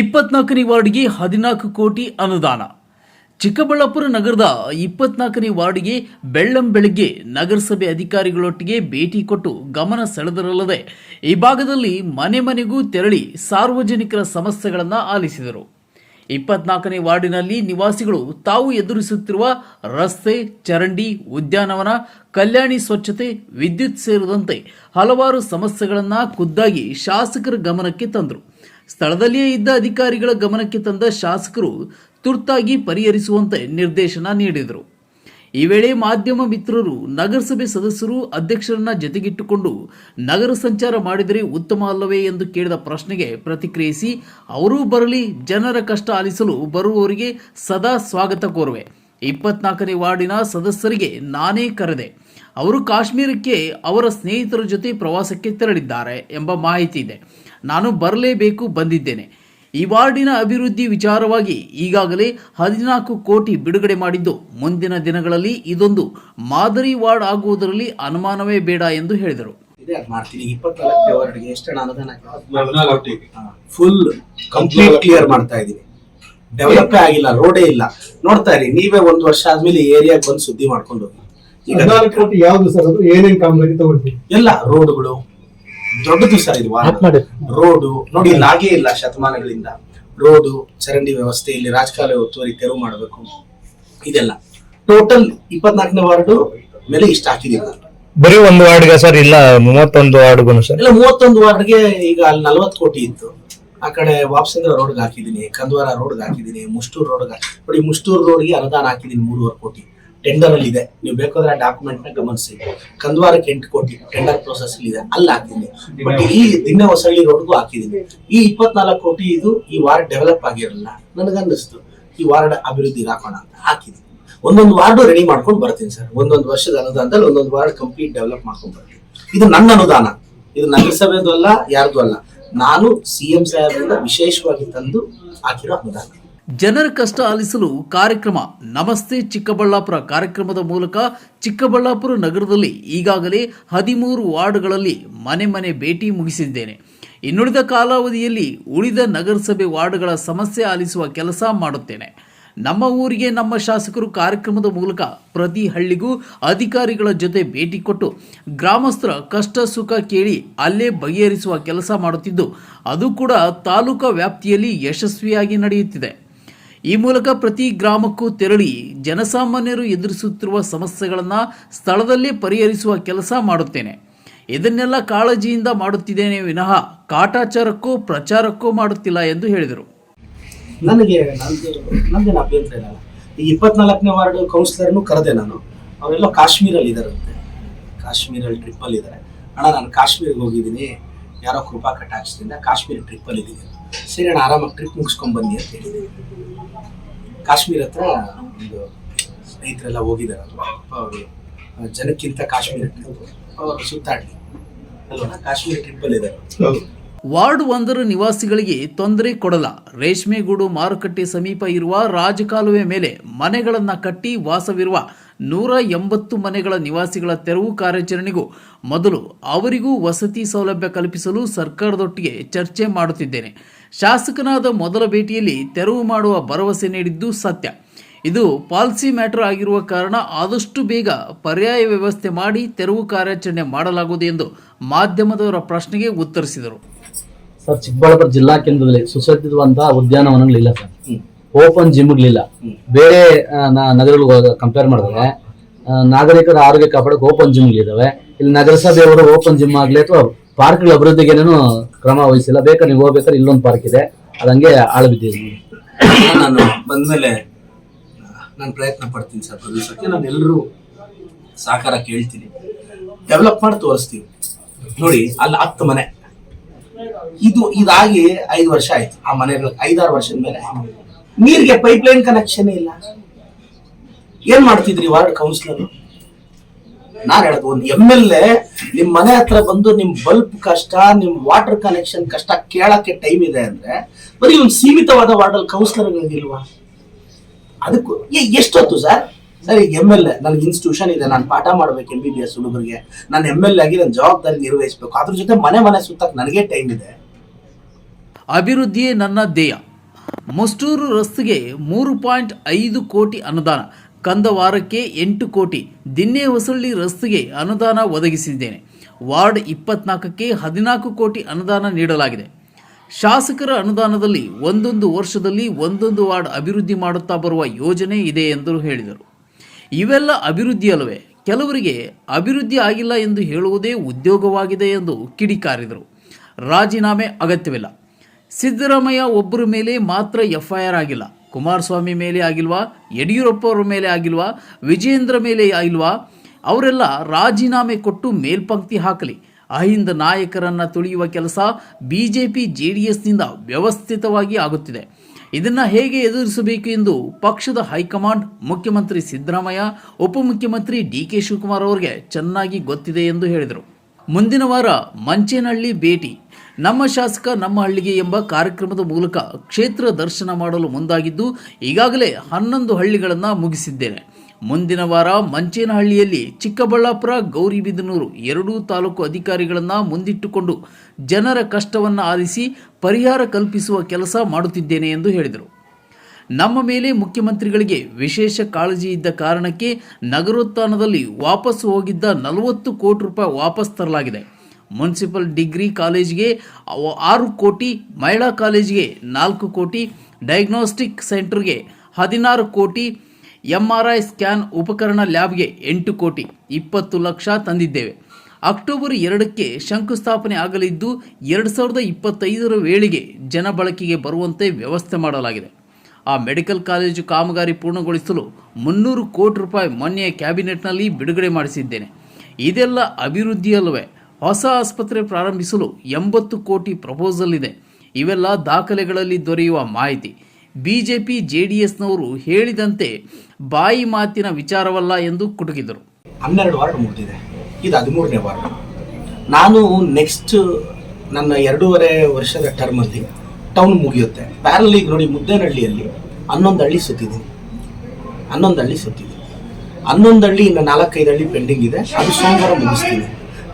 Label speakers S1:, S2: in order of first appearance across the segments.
S1: ಇಪ್ಪತ್ನಾಲ್ಕನೇ ವಾರ್ಡ್ಗೆ ಹದಿನಾಲ್ಕು ಕೋಟಿ ಅನುದಾನ. ಚಿಕ್ಕಬಳ್ಳಾಪುರ ನಗರದ ಇಪ್ಪತ್ನಾಲ್ಕನೇ ವಾರ್ಡ್ಗೆ ಬೆಳ್ಳಂ ಬೆಳಗ್ಗೆ ನಗರಸಭೆ ಅಧಿಕಾರಿಗಳೊಟ್ಟಿಗೆ ಭೇಟಿ ಕೊಟ್ಟು ಗಮನ ಸೆಳೆದರಲ್ಲದೆ ಈ ಭಾಗದಲ್ಲಿ ಮನೆ ಮನೆಗೂ ತೆರಳಿ ಸಾರ್ವಜನಿಕರ ಸಮಸ್ಯೆಗಳನ್ನು ಆಲಿಸಿದರು. ಇಪ್ಪತ್ನಾಲ್ಕನೇ ವಾರ್ಡಿನಲ್ಲಿ ನಿವಾಸಿಗಳು ತಾವು ಎದುರಿಸುತ್ತಿರುವ ರಸ್ತೆ, ಚರಂಡಿ, ಉದ್ಯಾನವನ, ಕಲ್ಯಾಣಿ ಸ್ವಚ್ಛತೆ, ವಿದ್ಯುತ್ ಸೇರಿದಂತೆ ಹಲವಾರು ಸಮಸ್ಯೆಗಳನ್ನು ಖುದ್ದಾಗಿ ಶಾಸಕರ ಗಮನಕ್ಕೆ ತಂದರು. ಸ್ಥಳದಲ್ಲಿಯೇ ಇದ್ದ ಅಧಿಕಾರಿಗಳ ಗಮನಕ್ಕೆ ತಂದ ಶಾಸಕರು ತುರ್ತಾಗಿ ಪರಿಹರಿಸುವಂತೆ ನಿರ್ದೇಶನ ನೀಡಿದರು. ಈ ವೇಳೆ ಮಾಧ್ಯಮ ಮಿತ್ರರು, ನಗರಸಭೆ ಸದಸ್ಯರು, ಅಧ್ಯಕ್ಷರನ್ನ ಜತೆಗಿಟ್ಟುಕೊಂಡು ನಗರ ಸಂಚಾರ ಮಾಡಿದರೆ ಉತ್ತಮ ಅಲ್ಲವೇ ಎಂದು ಕೇಳಿದ ಪ್ರಶ್ನೆಗೆ ಪ್ರತಿಕ್ರಿಯಿಸಿ, ಅವರೂ ಬರಲಿ, ಜನರ ಕಷ್ಟ ಆಲಿಸಲು ಬರುವವರಿಗೆ ಸದಾ ಸ್ವಾಗತ ಕೋರುವೆ. ಇಪ್ಪತ್ನಾಲ್ಕನೇ ವಾರ್ಡಿನ ಸದಸ್ಯರಿಗೆ ನಾನೇ ಕರೆದೆ. ಅವರು ಕಾಶ್ಮೀರಕ್ಕೆ ಅವರ ಸ್ನೇಹಿತರ ಜೊತೆ ಪ್ರವಾಸಕ್ಕೆ ತೆರಳಿದ್ದಾರೆ ಎಂಬ ಮಾಹಿತಿ ಇದೆ. ನಾನು ಬರಲೇಬೇಕು ಬಂದಿದ್ದೇನೆ. ಈ ವಾರ್ಡಿನ ಅಭಿವೃದ್ಧಿ ವಿಚಾರವಾಗಿ ಈಗಾಗಲೇ ಹದಿನಾಲ್ಕು ಕೋಟಿ ಬಿಡುಗಡೆ ಮಾಡಿದ್ದು. ಮುಂದಿನ ದಿನಗಳಲ್ಲಿ ಇದೊಂದು ಮಾದರಿ ವಾರ್ಡ್ ಆಗುವುದರಲ್ಲಿ ಅನುಮಾನವೇ ಬೇಡ ಎಂದು ಹೇಳಿದರು.
S2: ಇದೆ ಅದ್ ಮಾಡ್ತೀನಿ. ಇಪ್ಪತ್ನಾಲ್ಕನೇ ವಾರ್ಡ್ಗೆ ಎಷ್ಟು ಅನುದಾನ
S3: ಹದಿನಾಲ್ಕು
S2: ಫುಲ್ ಕಂಪ್ಲೀಟ್ ಕ್ಲಿಯರ್ ಮಾಡ್ತಾ ಇದೀನಿ ಡೆವಲಪ್ ಆಗಿಲ್ಲ ರೋಡೇ ಇಲ್ಲ. ನೋಡ್ತಾ ಇರಿ ನೀವೇ ಒಂದ್ ವರ್ಷ ಆದ್ಮೇಲೆ ಏರಿಯಾ ಬಂದು ಸುದ್ದಿ ಮಾಡ್ಕೊಂಡು ಹೋಗಿ. ಈಗ
S3: ಕೋಟಿ ಯಾವ್ದು ಸರ್ ಅದು? ಏನೇನ್ ಕಾಮಗಾರಿ ತಗೊಳ್ತೀವಿ
S2: ಎಲ್ಲ ರೋಡ್ಗಳು ದೊಡ್ಡದು ದಿವಸ ಇದು ವಾರ ರೋಡು ನೋಡಿ ಇಲ್ಲಿ ಹಾಗೇ ಇಲ್ಲ ಶತಮಾನಗಳಿಂದ. ರೋಡು ಚರಂಡಿ ವ್ಯವಸ್ಥೆ ಇಲ್ಲಿ ರಾಜಕಾಲುವೆ ಒತ್ತುವರಿ ತೆರವು ಮಾಡಬೇಕು. ಇದೆಲ್ಲ. ಟೋಟಲ್ ಇಪ್ಪತ್ನಾಲ್ಕನೇ ವಾರ್ಡು ಮೇಲೆ ಇಷ್ಟ ಹಾಕಿದೀನಿ ನಾನು
S4: ಬರೀ ಒಂದು ವಾರ್ಡ್ಗೆ ಸರ್ ಇಲ್ಲ ಮೂವತ್ತೊಂದು ವಾರ್ಡ್ಗೂ ಸರ್?
S2: ಇಲ್ಲ ಮೂವತ್ತೊಂದು ವಾರ್ಡ್ಗೆ ಈಗ ಅಲ್ಲಿ ನಲ್ವತ್ತು ಕೋಟಿ ಇತ್ತು. ಆ ಕಡೆ ವಾಪಸಂದ್ರ ರೋಡ್ಗೆ ಹಾಕಿದೀನಿ ಕಂದ್ವಾರ ರೋಡ್ಗೆ ಹಾಕಿದೀನಿ ಮುಷ್ಟೂರ್ ರೋಡ್ಗೆ ನೋಡಿ ಮುಷ್ಟೂರ್ ರೋಡ್ಗೆ ಅನುದಾನ ಹಾಕಿದೀನಿ ಮೂರುವರೆ ಕೋಟಿ. ಟೆಂಡರ್ ಅಲ್ಲಿ ಇದೆ. ನೀವು ಬೇಕಾದ್ರೆ ಆ ಡಾಕ್ಯುಮೆಂಟ್ನ ಗಮನಿಸಿ. ಕಂದ್ವಾರಕ್ಕೆ ಎಂಟು ಕೋಟಿ ಟೆಂಡರ್ ಪ್ರೊಸೆಸ್ ಇದೆ. ಅಲ್ಲಿ ಹಾಕಿದ್ದೀನಿ. ಬಟ್ ಈ ದಿನ ಹೊಸಳ್ಳಿ ರೋಡ್ಗೂ ಹಾಕಿದೀನಿ ಈ ಇಪ್ಪತ್ನಾಲ್ಕು ಕೋಟಿ ಇದು ಈ ವಾರ್ಡ್ ಡೆವಲಪ್ ಆಗಿರಲಿಲ್ಲ ನನಗನ್ನಿಸ್ತು. ಈ ವಾರ್ಡ್ ಅಭಿವೃದ್ಧಿಗೆ ಹಾಕೋಣ ಅಂತ ಹಾಕಿದ್ದೀನಿ. ಒಂದೊಂದು ವಾರ್ಡ್ ರೆಡಿ ಮಾಡ್ಕೊಂಡು ಬರ್ತೀನಿ ಸರ್. ಒಂದೊಂದು ವರ್ಷದ ಅನುದಾನದಲ್ಲಿ ಒಂದೊಂದು ವಾರ್ಡ್ ಕಂಪ್ಲೀಟ್ ಡೆವಲಪ್ ಮಾಡ್ಕೊಂಡು ಬರ್ತೀನಿ. ಇದು ನನ್ನ ಅನುದಾನ. ಇದು ನಗರಸಭೆದು ಅಲ್ಲ, ಯಾರ್ದು ಅಲ್ಲ. ನಾನು ಸಿ ಎಂ ಸಾಹೇಬ್ ವಿಶೇಷವಾಗಿ ತಂದು ಹಾಕಿರೋ ಅನುದಾನ.
S1: ಜನರ ಕಷ್ಟ ಆಲಿಸಲು ಕಾರ್ಯಕ್ರಮ ನಮಸ್ತೆ ಚಿಕ್ಕಬಳ್ಳಾಪುರ ಕಾರ್ಯಕ್ರಮದ ಮೂಲಕ ಚಿಕ್ಕಬಳ್ಳಾಪುರ ನಗರದಲ್ಲಿ ಈಗಾಗಲೇ ಹದಿಮೂರು ವಾರ್ಡ್ಗಳಲ್ಲಿ ಮನೆ ಮನೆ ಭೇಟಿ ಮುಗಿಸಿದ್ದೇನೆ. ಇನ್ನುಳಿದ ಕಾಲಾವಧಿಯಲ್ಲಿ ಉಳಿದ ನಗರಸಭೆ ವಾರ್ಡ್ಗಳ ಸಮಸ್ಯೆ ಆಲಿಸುವ ಕೆಲಸ ಮಾಡುತ್ತೇನೆ. ನಮ್ಮ ಊರಿಗೆ ನಮ್ಮ ಶಾಸಕರು ಕಾರ್ಯಕ್ರಮದ ಮೂಲಕ ಪ್ರತಿ ಹಳ್ಳಿಗೂ ಅಧಿಕಾರಿಗಳ ಜೊತೆ ಭೇಟಿ ಕೊಟ್ಟು ಗ್ರಾಮಸ್ಥರ ಕಷ್ಟ ಸುಖ ಕೇಳಿ ಅಲ್ಲೇ ಬಗೆಹರಿಸುವ ಕೆಲಸ ಮಾಡುತ್ತಿದ್ದು, ಅದು ಕೂಡ ತಾಲೂಕಾ ವ್ಯಾಪ್ತಿಯಲ್ಲಿ ಯಶಸ್ವಿಯಾಗಿ ನಡೆಯುತ್ತಿದೆ. ಈ ಮೂಲಕ ಪ್ರತಿ ಗ್ರಾಮಕ್ಕೂ ತೆರಳಿ ಜನಸಾಮಾನ್ಯರು ಎದುರಿಸುತ್ತಿರುವ ಸಮಸ್ಯೆಗಳನ್ನು ಸ್ಥಳದಲ್ಲಿ ಪರಿಹರಿಸುವ ಕೆಲಸ ಮಾಡುತ್ತೇನೆ. ಇದನ್ನೆಲ್ಲ ಕಾಳಜಿಯಿಂದ ಮಾಡುತ್ತಿದ್ದೇನೆ ವಿನಃ ಕಾಟಾಚಾರಕ್ಕೂ ಪ್ರಚಾರಕ್ಕೂ ಮಾಡುತ್ತಿಲ್ಲ ಎಂದು ಹೇಳಿದರು.
S2: ನನಗೆ ನಂದು ನಂದೇನು ಅಭ್ಯಂತರ ಇಲ್ಲ. ಈ ಇಪ್ಪತ್ನಾಲ್ಕನೇ ವಾರ್ಡ್ ಕೌನ್ಸಿಲರ್ನು ಕರೆದೆ ನಾನು. ಅವರೆಲ್ಲ ಕಾಶ್ಮೀರಲ್ಲಿ ಇದಾರಂತೆ ಕಾಶ್ಮೀರಲ್ಲಿ ಟ್ರಿಪ್ಪಲ್ಲಿ ಇದ್ದಾರೆ ಅಣ್ಣ, ನಾನು ಕಾಶ್ಮೀರಿಗೆ ಹೋಗಿದ್ದೀನಿ. ಯಾರೋ ಕೃಪಾ ಕಟಾಕ್ಷದಿಂದ ಕಾಶ್ಮೀರ ಟ್ರಿಪ್ಪಲ್ಲಿ ಇದ್ದೀನಿ ಸರಿ ಅಣ್ಣ ಆರಾಮಾಗಿ ಟ್ರಿಪ್ ಮುಗಿಸ್ಕೊಂಡು ಬನ್ನಿ ಅಂತ ಹೇಳಿದ್ದೀನಿ ಕಾಶ್ಮೀರ ಹತ್ರ ಒಂದು ಸ್ನೇಹಿತರೆಲ್ಲ ಹೋಗಿದಾರಲ್ವ? ಅವರು ಜನಕ್ಕಿಂತ ಕಾಶ್ಮೀರ ಟ್ರಿಪ್ ಅವರು ಸುತ್ತಾಡಲಿ. ಅಲ್ವಾ? ಕಾಶ್ಮೀರ ಟ್ರಿಪ್ಪಲ್ಲಿ ಇದ್ದಾರೆ.
S1: ವಾರ್ಡ್ ಒಂದರ ನಿವಾಸಿಗಳಿಗೆ ತೊಂದರೆ ಕೊಡಲ್ಲ. ರೇಷ್ಮೆಗೂಡು ಮಾರುಕಟ್ಟೆ ಸಮೀಪ ಇರುವ ರಾಜಕಾಲುವೆ ಮೇಲೆ ಮನೆಗಳನ್ನು ಕಟ್ಟಿ ವಾಸವಿರುವ ನೂರ ಎಂಬತ್ತು ಮನೆಗಳ ನಿವಾಸಿಗಳ ತೆರವು ಕಾರ್ಯಾಚರಣೆಗೂ ಮೊದಲು ಅವರಿಗೂ ವಸತಿ ಸೌಲಭ್ಯ ಕಲ್ಪಿಸಲು ಸರ್ಕಾರದೊಟ್ಟಿಗೆ ಚರ್ಚೆ ಮಾಡುತ್ತಿದ್ದೇನೆ. ಶಾಸಕನಾದ ಮೊದಲ ಭೇಟಿಯಲ್ಲಿ ತೆರವು ಮಾಡುವ ಭರವಸೆ ನೀಡಿದ್ದು ಸತ್ಯ. ಇದು ಪಾಲಿಸಿ ಮ್ಯಾಟರ್ ಆಗಿರುವ ಕಾರಣ ಆದಷ್ಟು ಬೇಗ ಪರ್ಯಾಯ ವ್ಯವಸ್ಥೆ ಮಾಡಿ ತೆರವು ಕಾರ್ಯಾಚರಣೆ ಮಾಡಲಾಗುವುದು ಎಂದು ಮಾಧ್ಯಮದವರ ಪ್ರಶ್ನೆಗೆ ಉತ್ತರಿಸಿದರು.
S5: ಸರ್ ಚಿಕ್ಕಬಳ್ಳಾಪುರ ಜಿಲ್ಲಾ ಕೇಂದ್ರದಲ್ಲಿ ಸುಸಜ್ಜಿತವಂತಹ ಉದ್ಯಾನವನಗಳಿಲ್ಲ ಸರ್. ಓಪನ್ ಜಿಮ್ಗಳಿಲ್ಲ. ಬೇರೆ ನಗರಗಳಿಗೆ ಕಂಪೇರ್ ಮಾಡಿದ್ರೆ ನಾಗರಿಕರ ಆರೋಗ್ಯ ಕಾಪಾಡಕ್ಕೆ ಓಪನ್ ಜಿಮ್ಗಳಿದಾವೆ ಇಲ್ಲಿ ನಗರಸಭೆಯವರು ಓಪನ್ ಜಿಮ್ ಆಗಲಿ ಅಥವಾ ಪಾರ್ಕ್ಗಳ ಅಭಿವೃದ್ಧಿಗೆ ಏನೇನು ಕ್ರಮ ವಹಿಸಿಲ್ಲ. ಬೇಕಾದ್ರೆ ನೀವು ಹೋಗ್ಬೇಕಾದ್ರೆ ಇಲ್ಲೊಂದು ಪಾರ್ಕ್ ಇದೆ. ಅದಂಗೆ ಆಳು ಬಿದ್ದಿದೆ.
S2: ನಾನು ಬಂದ್ಮೇಲೆ ನಾನು ಪ್ರಯತ್ನ ಪಡ್ತೀನಿ ಸರ್ ಪ್ರದೇಶಕ್ಕೆ ನಾನು ಎಲ್ಲರೂ ಸಹಕಾರ ಕೇಳ್ತೀನಿ. ಡೆವಲಪ್ ಮಾಡಿ ತೋರಿಸ್ತೀವಿ ನೋಡಿ ಅಲ್ಲಿ ಹತ್ತು ಮನೆ. ಇದು ಇದಾಗಿ ಐದು ವರ್ಷ ಆಯ್ತು. ಆ ಮನೆಗಳ ಐದಾರು ವರ್ಷದ ಮೇಲೆ. ನೀರಿಗೆ ಪೈಪ್ ಲೈನ್ ಕನೆಕ್ಷನ್ ಇಲ್ಲ. ಏನ್ ಮಾಡ್ತಿದ್ರಿ ವಾರ್ಡ್ ಕೌನ್ಸಿಲರ್ ನಾನ್ ಹೇಳೋದು, ಒಂದು ಎಂ ಎಲ್ ಎ ನಿಮ್ ಮನೆ ಹತ್ರ ಬಂದು ನಿಮ್ ಬಲ್ಬ್ ಕಷ್ಟ, ನಿಮ್ ವಾಟರ್ ಕನೆಕ್ಷನ್ ಕಷ್ಟ ಕೇಳಕ್ಕೆ ಟೈಮ್ ಇದೆ ಅಂದ್ರೆ, ಬರೀ ಒಂದು ಸೀಮಿತವಾದ ವಾರ್ಡಲ್ಲಿ ಕೌನ್ಸಿಲರ್ಗಳಿಲ್ವಾ ಅದಕ್ಕೂ ಎಷ್ಟೊತ್ತು ಸರ್ ಸರ್ ಈಗ ಎಂ ಎಲ್ ಎ ನನಗೆ ಇನ್ಸ್ಟಿಟ್ಯೂಷನ್ ಇದೆ, ನಾನು ಪಾಠ ಮಾಡ್ಬೇಕು ಎಂ ಬಿ ಬಿ ಎಸ್ ಹುಡುಗರಿಗೆ. ನಾನು ಎಂ ಎಲ್ ಎ ಆಗಿ ನನ್ನ ಜವಾಬ್ದಾರಿ ನಿರ್ವಹಿಸಬೇಕು. ಅದ್ರ ಜೊತೆ ಮನೆ ಮನೆ ಸುತ್ತಕ್ಕೆ ನನಗೆ ಟೈಮ್ ಇದೆ.
S1: ಅಭಿವೃದ್ಧಿಯೇ ನನ್ನ ಧ್ಯೇಯ. ಮುಷ್ಟೂರು ರಸ್ತೆಗೆ ಮೂರು ಪಾಯಿಂಟ್ ಐದು ಕೋಟಿ ಅನುದಾನ. ಕಂದವಾರಕ್ಕೆ ಎಂಟು ಕೋಟಿ. ದಿನ್ನೆ ಹೊಸಳ್ಳಿ ರಸ್ತೆಗೆ ಅನುದಾನ ಒದಗಿಸಿದ್ದೇನೆ. ವಾರ್ಡ್ ಇಪ್ಪತ್ನಾಲ್ಕಕ್ಕೆ ಹದಿನಾಲ್ಕು ಕೋಟಿ ಅನುದಾನ ನೀಡಲಾಗಿದೆ. ಶಾಸಕರ ಅನುದಾನದಲ್ಲಿ ಒಂದೊಂದು ವರ್ಷದಲ್ಲಿ ಒಂದೊಂದು ವಾರ್ಡ್ ಅಭಿವೃದ್ಧಿ ಮಾಡುತ್ತಾ ಬರುವ ಯೋಜನೆ ಇದೆ ಎಂದು ಹೇಳಿದರು. ಇವೆಲ್ಲ ಅಭಿವೃದ್ಧಿ ಅಲ್ಲವೇ? ಕೆಲವರಿಗೆ ಅಭಿವೃದ್ಧಿ ಆಗಿಲ್ಲ ಎಂದು ಹೇಳುವುದೇ ಉದ್ಯೋಗವಾಗಿದೆ ಎಂದು ಕಿಡಿಕಾರಿದರು. ರಾಜೀನಾಮೆ ಅಗತ್ಯವಿಲ್ಲ. ಸಿದ್ದರಾಮಯ್ಯ ಒಬ್ಬರ ಮೇಲೆ ಮಾತ್ರ ಎಫ್ಐಆರ್ ಆಗಿಲ್ಲ. ಕುಮಾರಸ್ವಾಮಿ ಮೇಲೆ ಆಗಿಲ್ವಾ? ಯಡಿಯೂರಪ್ಪ ಅವರ ಮೇಲೆ ಆಗಿಲ್ವಾ? ವಿಜೇಂದ್ರ ಮೇಲೆ ಆಗಿಲ್ವಾ? ಅವರೆಲ್ಲ ರಾಜೀನಾಮೆ ಕೊಟ್ಟು ಮೇಲ್ಪಂಕ್ತಿ ಹಾಕಲಿ. ಅಹಿಂದ ನಾಯಕರನ್ನು ತುಳಿಯುವ ಕೆಲಸ B J P J D ಎಸ್ನಿಂದ ವ್ಯವಸ್ಥಿತವಾಗಿ ಆಗುತ್ತಿದೆ. ಇದನ್ನು ಹೇಗೆ ಎದುರಿಸಬೇಕು ಎಂದು ಪಕ್ಷದ ಹೈಕಮಾಂಡ್ ಮುಖ್ಯಮಂತ್ರಿ ಸಿದ್ದರಾಮಯ್ಯ, ಉಪಮುಖ್ಯಮಂತ್ರಿ ಡಿ ಕೆ ಶಿವಕುಮಾರ್ ಅವರಿಗೆ ಚೆನ್ನಾಗಿ ಗೊತ್ತಿದೆ ಎಂದು ಹೇಳಿದರು. ಮುಂದಿನ ವಾರ ಮಂಚೇನಹಳ್ಳಿ ಭೇಟಿ. ನಮ್ಮ ಶಾಸಕ, ನಮ್ಮ ಹಳ್ಳಿಗೆ ಎಂಬ ಕಾರ್ಯಕ್ರಮದ ಮೂಲಕ ಕ್ಷೇತ್ರ ದರ್ಶನ ಮಾಡಲು ಮುಂದಾಗಿದ್ದು, ಈಗಾಗಲೇ ಹನ್ನೊಂದು ಹಳ್ಳಿಗಳನ್ನು ಮುಗಿಸಿದ್ದೇನೆ. ಮುಂದಿನ ವಾರ ಮಂಚೇನಹಳ್ಳಿಯಲ್ಲಿ ಚಿಕ್ಕಬಳ್ಳಾಪುರ, ಗೌರಿಬಿದನೂರು ಎರಡೂ ತಾಲೂಕು ಅಧಿಕಾರಿಗಳನ್ನು ಮುಂದಿಟ್ಟುಕೊಂಡು ಜನರ ಕಷ್ಟವನ್ನು ಆಲಿಸಿ ಪರಿಹಾರ ಕಲ್ಪಿಸುವ ಕೆಲಸ ಮಾಡುತ್ತಿದ್ದೇನೆ ಎಂದು ಹೇಳಿದರು. ನಮ್ಮ ಮೇಲೆ ಮುಖ್ಯಮಂತ್ರಿಗಳಿಗೆ ವಿಶೇಷ ಕಾಳಜಿ ಇದ್ದ ಕಾರಣಕ್ಕೆ ನಗರೋತ್ಥಾನದಲ್ಲಿ ವಾಪಸ್ ಹೋಗಿದ್ದ ನಲವತ್ತು ಕೋಟಿ ರೂಪಾಯಿ ವಾಪಸ್ ತರಲಾಗಿದೆ. ಮುನ್ಸಿಪಲ್ ಡಿಗ್ರಿ ಕಾಲೇಜ್ಗೆ ಆರು ಕೋಟಿ, ಮಹಿಳಾ ಕಾಲೇಜ್ಗೆ ನಾಲ್ಕು ಕೋಟಿ ಡಯಾಗ್ನೋಸ್ಟಿಕ್ ಸೆಂಟರ್ಗೆ ಹದಿನಾರು ಕೋಟಿ ಎಂ ಆರ್ ಐ ಸ್ಕ್ಯಾನ್ ಉಪಕರಣ ಲ್ಯಾಬ್ಗೆ ಎಂಟು ಕೋಟಿ, ಇಪ್ಪತ್ತು ಲಕ್ಷ ತಂದಿದ್ದೇವೆ. ಅಕ್ಟೋಬರ್ ಎರಡಕ್ಕೆ ಶಂಕುಸ್ಥಾಪನೆ ಆಗಲಿದ್ದು, ಎರಡು ಸಾವಿರದ ಇಪ್ಪತ್ತೈದರ ವೇಳೆಗೆ ಜನ ಬಳಕೆಗೆ ಬರುವಂತೆ ವ್ಯವಸ್ಥೆ ಮಾಡಲಾಗಿದೆ. ಆ ಮೆಡಿಕಲ್ ಕಾಲೇಜು ಕಾಮಗಾರಿ ಪೂರ್ಣಗೊಳಿಸಲು ಮುನ್ನೂರು ಕೋಟಿ ರೂಪಾಯಿ ಮೊನ್ನೆಯ ಕ್ಯಾಬಿನೆಟ್ನಲ್ಲಿ ಬಿಡುಗಡೆ ಮಾಡಿಸಿದ್ದೇನೆ. ಇದೆಲ್ಲ ಅಭಿವೃದ್ಧಿ ಅಲ್ಲವೇ ಹೊಸ ಆಸ್ಪತ್ರೆ ಪ್ರಾರಂಭಿಸಲು ಎಂಬತ್ತು ಕೋಟಿ ಪ್ರಪೋಸಲ್ ಇದೆ. ಇವೆಲ್ಲ ದಾಖಲೆಗಳಲ್ಲಿ ದೊರೆಯುವ ಮಾಹಿತಿ. ಬಿಜೆಪಿ ಎಸ್ನವರು ಹೇಳಿದಂತೆ ಬಾಯಿ ಮಾತಿನ ವಿಚಾರವಲ್ಲ ಎಂದು ಕುಟುಕಿದರು.
S2: ಹನ್ನೆರಡು ವಾರ್ಡ್ ಮುಗಿದಿದೆ. ಇದು ಹದಿಮೂರನೇ ವಾರ್ಡ್. ನಾನು ನೆಕ್ಸ್ಟ್ ನನ್ನ ಎರಡೂವರೆ ವರ್ಷದ ಟರ್ಮಲ್ಲಿ ಟೌನ್ ಮುಗಿಯುತ್ತೆ. ಪ್ಯಾರಲ್ ಈಗ ನೋಡಿ ಮುದ್ದೇನಹಳ್ಳಿಯಲ್ಲಿ ಹನ್ನೊಂದು ಹಳ್ಳಿ ಸುತ್ತಿದ್ದೀನಿ. ಹನ್ನೊಂದು ಹಳ್ಳಿ ಸುತ್ತಿದ್ದೀನಿ. ಹನ್ನೊಂದು ಹಳ್ಳಿ ಇನ್ನು ನಾಲ್ಕೈದು ಹಳ್ಳಿ ಪೆಂಡಿಂಗ್ ಇದೆ. ಅದು ಸೋಮವಾರ ಮುಗಿಸ್ತೀನಿ.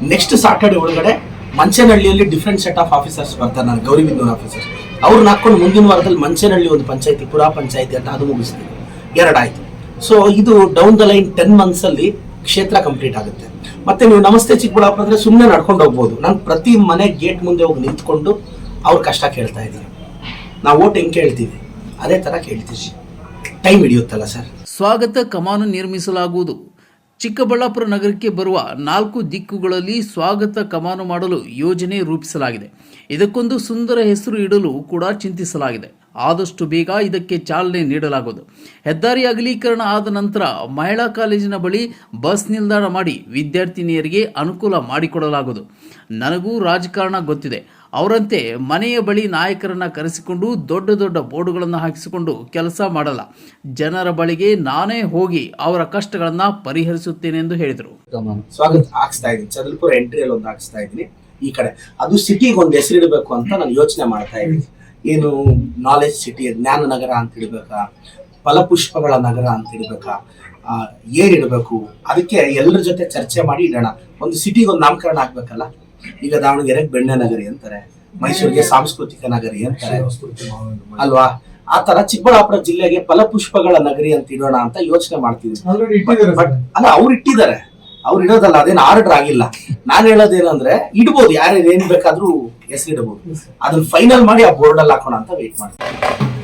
S2: ನೆಕ್ಸ್ಟ್ ಸಾಟರ್ಡೆ ಒಳಗಡೆ ಮಂಚೇನಹಳ್ಳಿಯಲ್ಲಿ ಡಿಫ್ರೆಂಟ್ ಸೆಟ್ ಆಫ್ ಆಫೀಸರ್ಸ್ ಬರ್ತಾರೆ, ನಾನು ಗೌರಿ ಬಿಂದೂರ್ ಆಫೀಸರ್ಸ್ ಅವ್ರನ್ನ ಹಾಕೊಂಡು ಮುಂದಿನ ವಾರದಲ್ಲಿ ಮಂಚೇನಹಳ್ಳಿ ಒಂದು ಪಂಚಾಯತಿ, ಪುರಾ ಪಂಚಾಯತಿ ಅಂತ ಅದು ಮುಗಿಸ್ತೀನಿ. ಎರಡಾಯ್ತು. ಸೊ ಇದು down the line ten months ಅಲ್ಲಿ ಕ್ಷೇತ್ರ ಕಂಪ್ಲೀಟ್ ಆಗುತ್ತೆ. ಮತ್ತೆ ನೀವು ನಮಸ್ತೆ ಚಿಕ್ಕಬಳ್ಳಾಪುರ ಅಂದ್ರೆ ಸುಮ್ಮನೆ ನಡ್ಕೊಂಡು ಹೋಗ್ಬೋದು. ನಾನು ಪ್ರತಿ ಮನೆ ಗೇಟ್ ಮುಂದೆ ಹೋಗಿ ನಿಂತ್ಕೊಂಡು ಅವ್ರ ಕಷ್ಟ ಕೇಳ್ತಾ ಇದ್ದೀನಿ. ನಾವು ಓಟ್ ಹೆಂಗೆ ಕೇಳ್ತೀವಿ? ಅದೇ ತರ ಕೇಳ್ತೀವಿ. ಟೈಮ್ ಹಿಡಿಯುತ್ತಲ್ಲ ಸರ್.
S1: ಸ್ವಾಗತ ಕಮಾನು ನಿರ್ಮಿಸಲಾಗುವುದು. ಚಿಕ್ಕಬಳ್ಳಾಪುರ ನಗರಕ್ಕೆ ಬರುವ ನಾಲ್ಕು ದಿಕ್ಕುಗಳಲ್ಲಿ ಸ್ವಾಗತ ಕಮಾನು ಮಾಡಲು ಯೋಜನೆ ರೂಪಿಸಲಾಗಿದೆ. ಇದಕ್ಕೊಂದು ಸುಂದರ ಹೆಸರು ಇಡಲು ಕೂಡ ಚಿಂತಿಸಲಾಗಿದೆ. ಆದಷ್ಟು ಬೇಗ ಇದಕ್ಕೆ ಚಾಲನೆ ನೀಡಲಾಗುವುದು. ಹೆದ್ದಾರಿ ಅಗಲೀಕರಣ ಆದ ನಂತರ ಮಹಿಳಾ ಕಾಲೇಜಿನ ಬಳಿ ಬಸ್ ನಿಲ್ದಾಣ ಮಾಡಿ ವಿದ್ಯಾರ್ಥಿನಿಯರಿಗೆ ಅನುಕೂಲ ಮಾಡಿಕೊಡಲಾಗುವುದು. ನನಗೂ ರಾಜಕಾರಣ ಗೊತ್ತಿದೆ. ಅವರಂತೆ ಮನೆಯ ಬಳಿ ನಾಯಕರನ್ನು ಕರೆಸಿಕೊಂಡು ದೊಡ್ಡ ದೊಡ್ಡ ಬೋರ್ಡುಗಳನ್ನು ಹಾಕಿಸಿಕೊಂಡು ಕೆಲಸ ಮಾಡಲ್ಲ. ಜನರ ಬಳಿಗೆ ನಾನೇ ಹೋಗಿ ಅವರ ಕಷ್ಟಗಳನ್ನು ಪರಿಹರಿಸುತ್ತೇನೆ ಎಂದು ಹೇಳಿದರು.
S2: ಸ್ವಾಗತ. ಹಾಕ್ಸ್ತಾ ಇದ್ದೀನಿ. ಚದಲ್ಪುರ ಎಂಟ್ರಿಯಲ್ಲಿ ಒಂದು ಹಾಕಿಸ್ತಾ ಇದ್ದೀನಿ ಈ ಕಡೆ. ಅದು ಸಿಟಿಗೆ ಒಂದು ಹೆಸರಿಡಬೇಕು ಅಂತ ನಾನು ಯೋಚನೆ ಮಾಡ್ತಾ ಇದ್ದೀನಿ. ಏನು ನಾಲೆಜ್ ಸಿಟಿ ಜ್ಞಾನ ನಗರ ಅಂತ ಇಡಬೇಕಾ? ಫಲಪುಷ್ಪಗಳ ನಗರ ಅಂತ ಇಡಬೇಕಾ? ಏನಿಡಬೇಕು ಅದಕ್ಕೆ ಎಲ್ಲರ ಜೊತೆ ಚರ್ಚೆ ಮಾಡಿ ಇಡೋಣ. ಒಂದು ಸಿಟಿಗೆ ಒಂದು ನಾಮಕರಣ ಆಗ್ಬೇಕಲ್ಲ ಈಗ ದಾವಣಗೆರೆಗೆ ಬೆಣ್ಣೆ ನಗರಿ ಅಂತಾರೆ ಮೈಸೂರಿಗೆ ಸಾಂಸ್ಕೃತಿಕ ನಗರಿ ಅಂತಾರೆ. ಅಲ್ವಾ? ಆ ತರ ಚಿಕ್ಕಬಳ್ಳಾಪುರ ಜಿಲ್ಲೆಗೆ ಫಲಪುಷ್ಪಗಳ ನಗರಿ ಅಂತ ಇಡೋಣ ಅಂತ ಯೋಚನೆ
S3: ಮಾಡ್ತೀವಿ
S2: ಬಟ್ ಅಲ್ಲ ಅವ್ರು ಇಟ್ಟಿದ್ದಾರೆ. ಅವ್ರು ಇಡೋದಲ್ಲ ಅದೇನು ಆರ್ಡರ್ ಆಗಿಲ್ಲ. ನಾನು ಹೇಳೋದೇನಂದ್ರೆ ಇಡ್ಬೋದು ಯಾರು ಏನ್ ಬೇಕಾದ್ರೂ ಹೆಸರಿಡಬಹುದು ಅದನ್ನ ಫೈನಲ್ ಮಾಡಿ ಆ ಬೋರ್ಡ್ ಅಲ್ಲಿ ಹಾಕೋಣ ಅಂತ ವೇಟ್ ಮಾಡ್ತೀನಿ